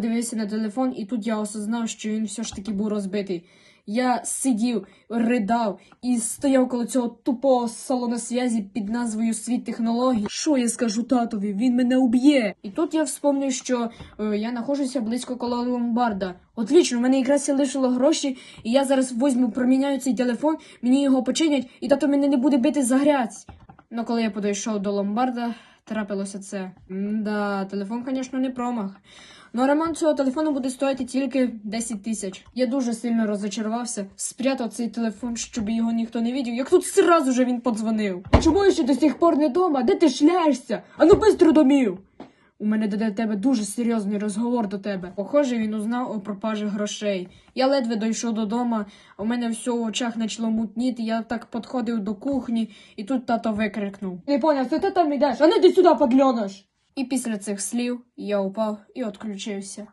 Дивився на телефон, і тут я осознав, що він все ж таки був розбитий. Я сидів, ридав і стояв коло цього тупого салону зв'язі під назвою Світ технологій. Що я скажу татові? Він мене уб'є. І тут я вспомнив, що е, я знаходжуся близько коло ломбарда. Отлично, в мене якраз лишило гроші, і я зараз возьму, проміняю цей телефон, мені його починять, і тато мене не буде бити за грязь. Ну, коли я подійшов до ломбарда, трапилося це. Да, телефон, звісно, не промах. Ну, ремонт цього телефону буде стоїти тільки 10 тисяч. Я дуже сильно розочарувався, спрятав цей телефон, щоб його ніхто не видів. Як тут сразу же він подзвонив. Чому я ще до сих пор не дома? Де ти шляєшся? А ну бистро домів! У мене до тебе дуже серйозний розговор до тебе. Похоже, він узнав о пропажі грошей. Я ледве дійшов додому, у мене все в очах почало мутніти. Я так підходив до кухні, і тут тато викрикнув. Не поняв, це ти там йдеш, а не ти сюди подльонаш. І після цих слів я упав і відключився.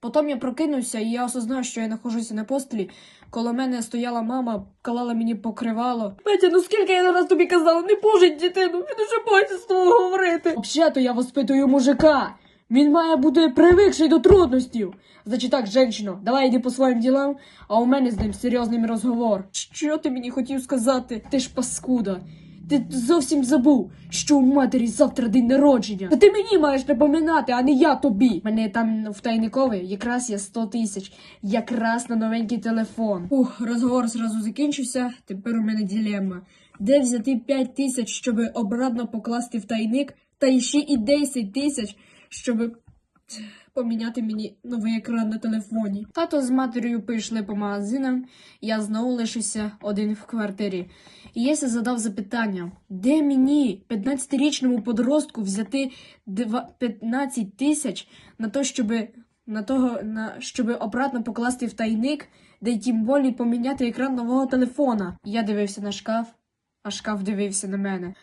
Потім я прокинувся, і я осознав, що я знаходжуся на постелі. Коло мене стояла мама, клала мені покривало. Петя, ну скільки я раз тобі казала, не пужить дитину, він уже боїться з тобою говорити. Взагалі-то я воспитую мужика. Він має бути привикший до трудностей. Значить так, женщино, давай йди по своїм ділам, а у мене з ним серйозний розговор. Що ти мені хотів сказати? Ти ж паскуда. Ти зовсім забув, що у матері завтра день народження. Та ти мені маєш напоминати, а не я тобі. Мене там в тайникові якраз є 100 тисяч, якраз на новенький телефон. Ух, розговор зразу закінчився. Тепер у мене ділема. Де взяти 5 тисяч, щоб обратно покласти в тайник, та ще і 10 тисяч, щоб поміняти мені новий екран на телефоні. Тато з матір'ю пішли по магазинам, я знову лишився один в квартирі. І я ся задав запитання, де мені, 15-річному подростку, взяти 15 тисяч на то, щоб на того, на, щоб обратно покласти в тайник, де й тим болі поміняти екран нового телефона. Я дивився на шкаф, а шкаф дивився на мене.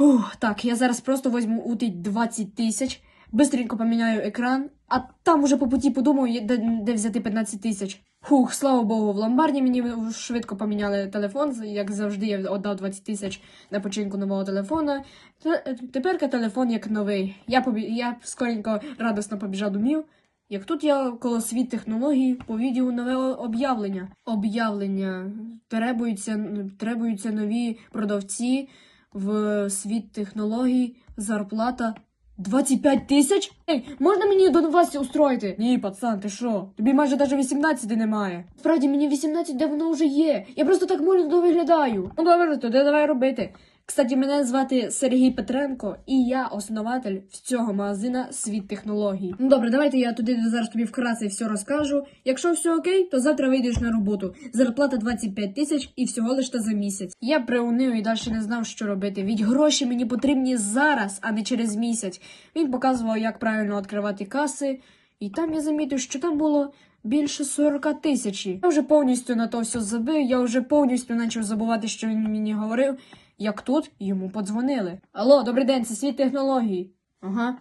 Ух, так, я зараз просто візьму у 20 тисяч, бистренько поміняю екран, а там уже по путі подумаю, де, де взяти 15 тисяч. Хух, слава Богу, в ломбарді мені швидко поміняли телефон. Як завжди, я віддав 20 тисяч на починку нового телефона. Те- Тепер телефон як новий. Я, побі... я скоренько радісно побіжав домів. Як тут я коло світ технологій повідів нове об'явлення. Об'явлення. Требуються, требуються нові продавці в світ технологій, зарплата 25 тисяч? Ей, можна мені до вас устроїти? Ні, пацан, ти що? Тобі майже навіть 18 немає. Справді, мені 18 давно вже є. Я просто так молодо виглядаю. Ну добре, тоді давай робити. Кстати, мене звати Сергій Петренко, і я основатель цього магазина Світ технологій. Ну добре, давайте я туди зараз тобі вкратце все розкажу. Якщо все окей, то завтра вийдеш на роботу. Зарплата 25 тисяч і всього лише за місяць. Я приунив і далі не знав, що робити. Ведь гроші мені потрібні зараз, а не через місяць. Він показував, як правильно відкривати каси, і там я замітив, що там було. Більше 40 тисяч. Я вже повністю на то все забив, я вже повністю почав забувати, що він мені говорив, як тут йому подзвонили. Алло, добрий день, це світ технологій. Ага.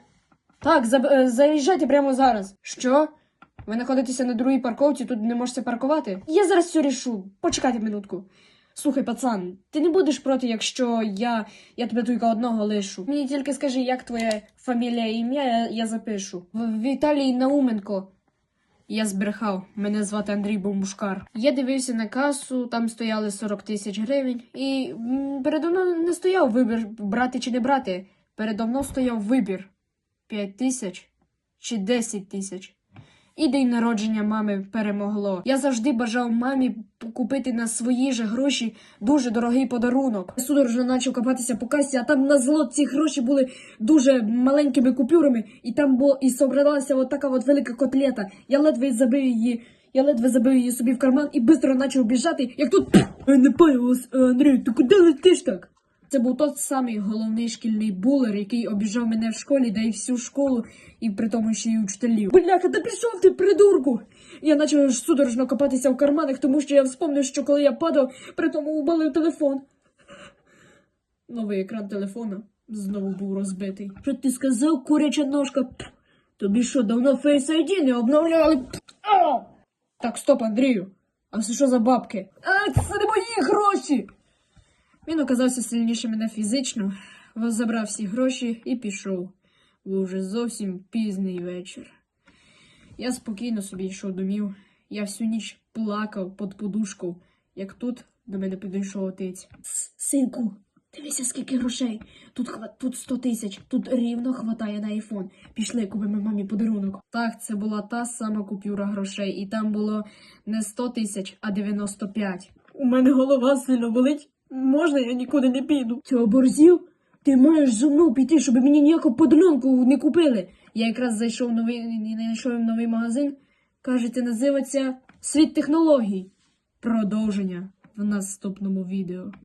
Так, заб... е, заїжджайте прямо зараз. Що? Ви знаходитеся на другій парковці, тут не можете паркувати? Я зараз все рішу. Почекайте минутку. Слухай, пацан, ти не будеш проти, якщо я, я тебе тільки одного лишу. Мені тільки скажи, як твоя фамілія і ім'я, я, я запишу. В Віталій Науменко. Я збрехав, мене звати Андрій Бомбушкар. Я дивився на касу, там стояли 40 тисяч гривень, і передо мною не стояв вибір брати чи не брати. Передо мною стояв вибір 5 тисяч чи 10 тисяч. І день народження мами перемогло. Я завжди бажав мамі купити на свої же гроші дуже дорогий подарунок. Судорожно почав копатися по касі, а там на зло ці гроші були дуже маленькими купюрами, і там було і собралася от така от велика котлета. Я ледве забив її. Я ледве забив її собі в карман і швидко почав біжати, як тут «Е, не понял, Андрій, ти куди летиш так? Це був тот самий головний шкільний булер, який обіжав мене в школі, да й всю школу, і при тому ще й учителів. Бляха, та пішов ти, придурку! Я почав судорожно копатися в карманах, тому що я вспомнив, що коли я падав, при тому убалив телефон. Новий екран телефона знову був розбитий. Що ти сказав, куряча ножка? Тобі що, давно Face ID не обновляли? Так, стоп, Андрію. А це що за бабки? А, це не мої гроші! Він оказався сильніше мене фізично, забрав всі гроші і пішов. Був вже зовсім пізний вечір. Я спокійно собі йшов домів. Я всю ніч плакав під подушкою, як тут до мене підійшов отець. Синку, дивися, скільки грошей. Тут, хва- тут 100 тисяч, тут рівно хватає на айфон. Пішли, купимо мамі подарунок. Так, це була та сама купюра грошей, і там було не 100 тисяч, а 95. У мене голова сильно болить. Можна я нікуди не піду? Ти оборзів? Ти маєш зо мною піти, щоб мені ніякого подарунку не купили. Я якраз зайшов в новий, знайшов новий магазин. Кажете, називається Світ технологій. Продовження в наступному відео.